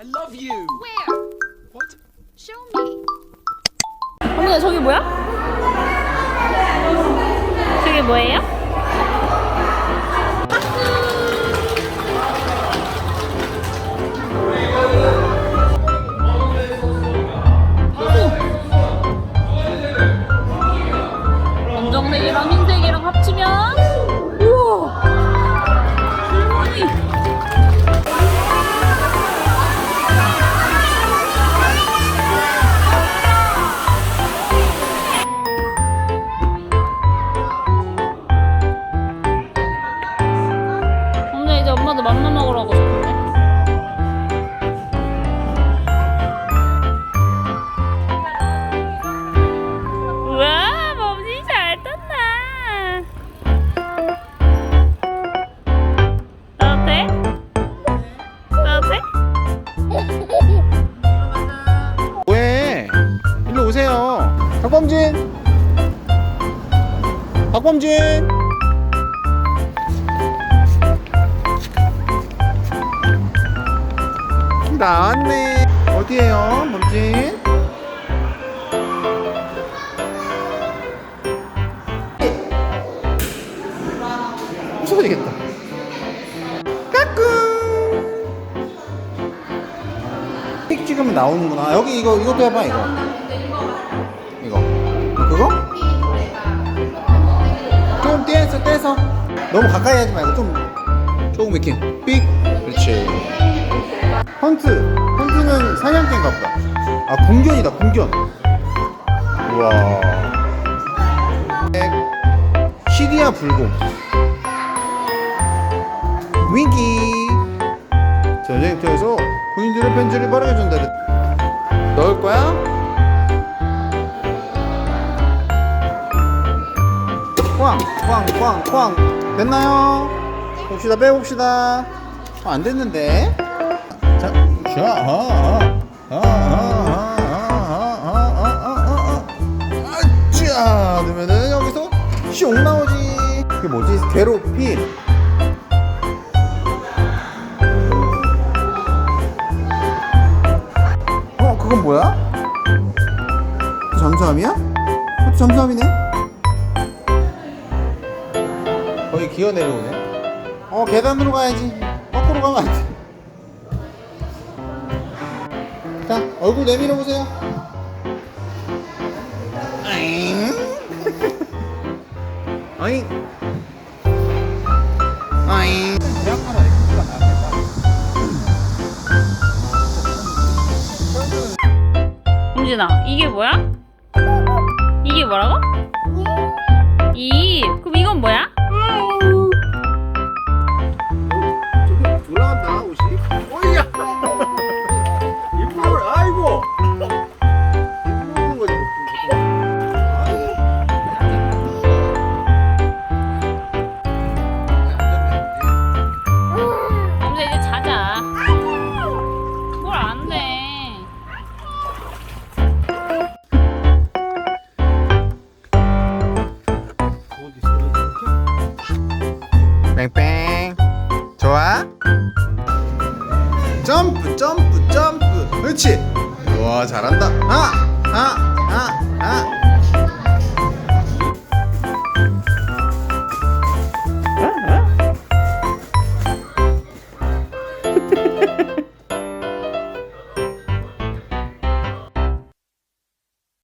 I love you. Where? What? Show me. 어머나 저기 뭐야? 저게 뭐예요? 검정색이랑 흰색이랑 합치면 박범진. 나왔네. 어디에요, 범진? 웃어야겠다. 까꿍. 픽 찍으면 나오는구나. 여기 이거 이것도 해봐. 이거. 좀 떼서 떼서. 너무 가까이 하지 말고 좀 조금 이렇게 삑. 그렇지. 헌트. 헌트는 사냥개인가 보다. 아 궁견이다 궁견. 우와. 백. 시리아 불곰. 위기. 전쟁터에서 군인들의 편지를 빠르게 전달해. 넣을 거야? 꽝, 꽝, 꽝, 꽝. 됐나요? 봅시다, 빼봅시다. 어, 안 됐는데. 자, 자, 아, 아, 아, 아, 아, 아, 아, 아, 아, 아, 자, 그러면은 여기서 숑 나오지. 그게 뭐지? 괴롭힘. 어, 그건 뭐야? 또 잠수함이야? 그것도 잠수함이네? 거의 기어 내려오네. 어, 계단으로 가야지. 거꾸로 가면 안 돼. 자, 얼굴 내밀어 보세요. 아잉. 아잉. 아잉. 엄진아 이게 뭐야? 이게 뭐라고? 입 그럼 이건 뭐야? 좋아? 점프 점프 점프. 그렇지. 와 잘한다. 하나 하나 하나